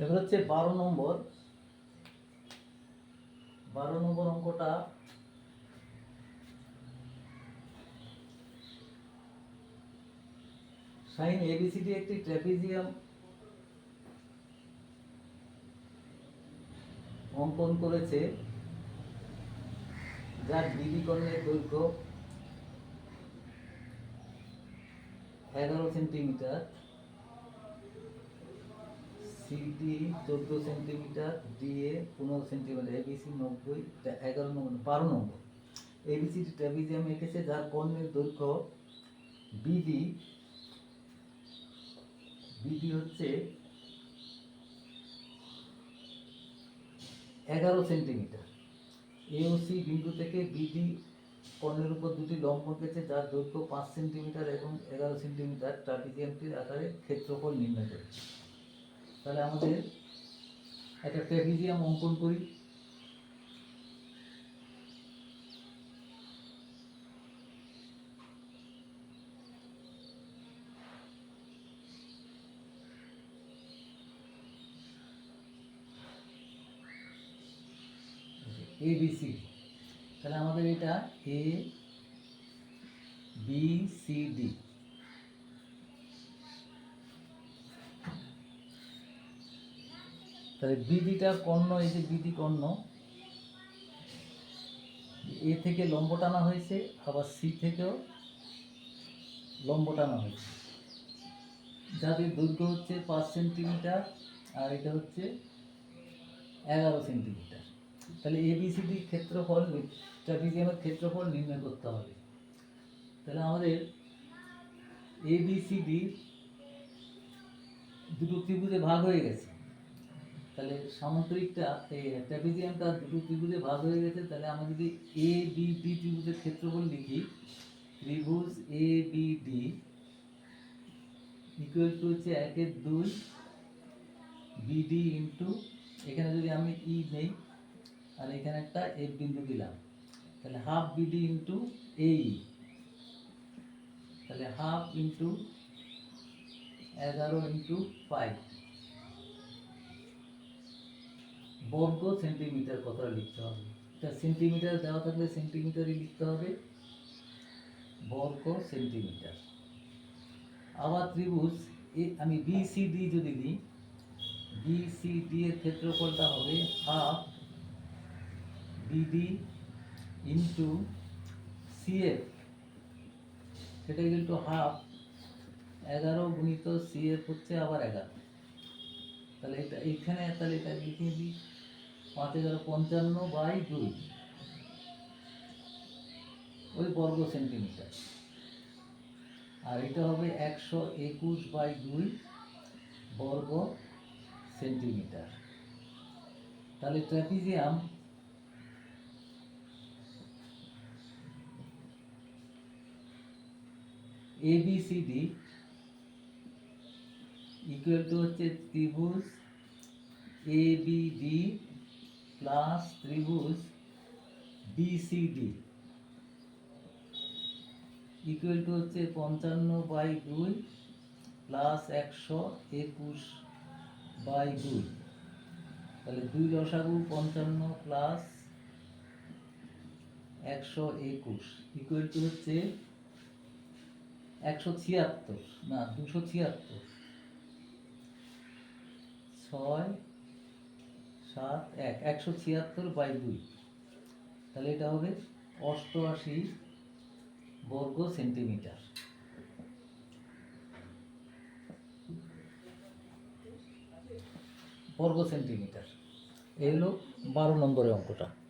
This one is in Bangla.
এবার হচ্ছে বারো নম্বর। বারো নম্বর অঙ্কটা সাইন এবিসিডি একটি ট্র্যাপিজিয়াম অঙ্কন করেছে, যার বিবি কর্ণের দৈর্ঘ্য এগারো সেন্টিমিটার। সিডি চোদ্দ সেন্টিমিটার ডিএ পনেরো সেন্টিমিটার এবিসি নব্বই, এগারো নম্বর বারো নম্বর এবিসি ট্র্যাপিজিয়াম এঁকেছে, যার কর্ণের দৈর্ঘ্য বিডি বিডি হচ্ছে এগারো সেন্টিমিটার। এওসি বিন্দু থেকে বিডি কর্ণের উপর দুটি লম্ব এঁকেছে, যার দৈর্ঘ্য পাঁচ সেন্টিমিটার এবং এগারো সেন্টিমিটার। ট্রাপিজিয়ামটির আকারে ক্ষেত্রফল নির্ণয় করেছে। তাহলে আমাদের একটা ট্র্যাপিজিয়াম অঙ্কন করি। A B C. তাহলে আমাদের এটা এ, বি, সি, ডি। তাহলে বিডিটা কর্ণ, এই যে বিডি কর্ণ, এ থেকে লম্ব টানা হয়েছে, আবার সি থেকেও লম্ব টানা হয়েছে। যাদের দৈর্ঘ্য হচ্ছে পাঁচ সেন্টিমিটার, আর এটা হচ্ছে এগারো সেন্টিমিটার। তাহলে এবিসিডি ক্ষেত্রফল ট্রাপিজিয়ামের ক্ষেত্রফল নির্ণয় করতে হবে, তাহলে আমাদের এবিসিডি দুটো ত্রিভুজে ভাগ হয়ে গেছে। তাহলে সামুদ্রিকটা এই ট্রাপিজিয়ামটা দুটো ত্রিভুজে ভাগ হয়ে গেছে, তাহলে আমরা যদি এ বি ডি ত্রিভুজের ক্ষেত্রফল লিখি, ত্রিভুজ A B D equal to হচ্ছে একের দুই বিডি ইন্টু এখানে যদি আমি ই নেই, আর এখানে একটা এফ বিন্দু দিলাম, তাহলে হাফ বিডি ইন্টু এই তাহলে হাফ ইন্টু এগারো ইন্টু ফাইভ বর্গ সেন্টিমিটার কথা লিখতে হবে? এটা সেন্টিমিটার দেওয়া থাকলে সেন্টিমিটারই লিখতে হবে। বর্গ সেন্টিমিটার। আবার ত্রিভুজ, এ, আমি বি সি ডি যদি দিই বি সি ডি এর ক্ষেত্রফলটা হবে হাফ বিডি ইন্টু সিএফ সেটা কিন্তু হাফ এগারো গুণিত সিএফ হচ্ছে আবার এগারো। তাহলে এটা, এইখানে তাহলে এটা লিখে দিই। পাঁচ এগারো পঞ্চান্ন বাই দুই। ওই বর্গ সেন্টিমিটার। আর এটা হবে একশো একুশ বাই দুই বর্গ সেন্টিমিটার। তাহলে ট্র্যাপিজিয়াম এবিসিডি ইকুয়াল টু হচ্ছে ত্রিভুজ এ বি ডি প্লাস ত্রিভুজ বিসিডি ইকুয়াল টু হচ্ছে পঞ্চান্ন বাই দুই প্লাস একশো একুশ বাই দুই। তাহলে দুই লসাগু পঞ্চান্ন প্লাস একশো একুশ ইকুয়াল টু হচ্ছে একশো ছিয়াত্তর। না, দুশো ছিয়াত্তর। ছয় সাত এক, একশো ছিয়াত্তর বাই দুই। তাহলে এটা হবে অষ্টআশি বর্গ সেন্টিমিটার। বর্গ সেন্টিমিটার। এই হলো বারো নম্বরের অঙ্কটা।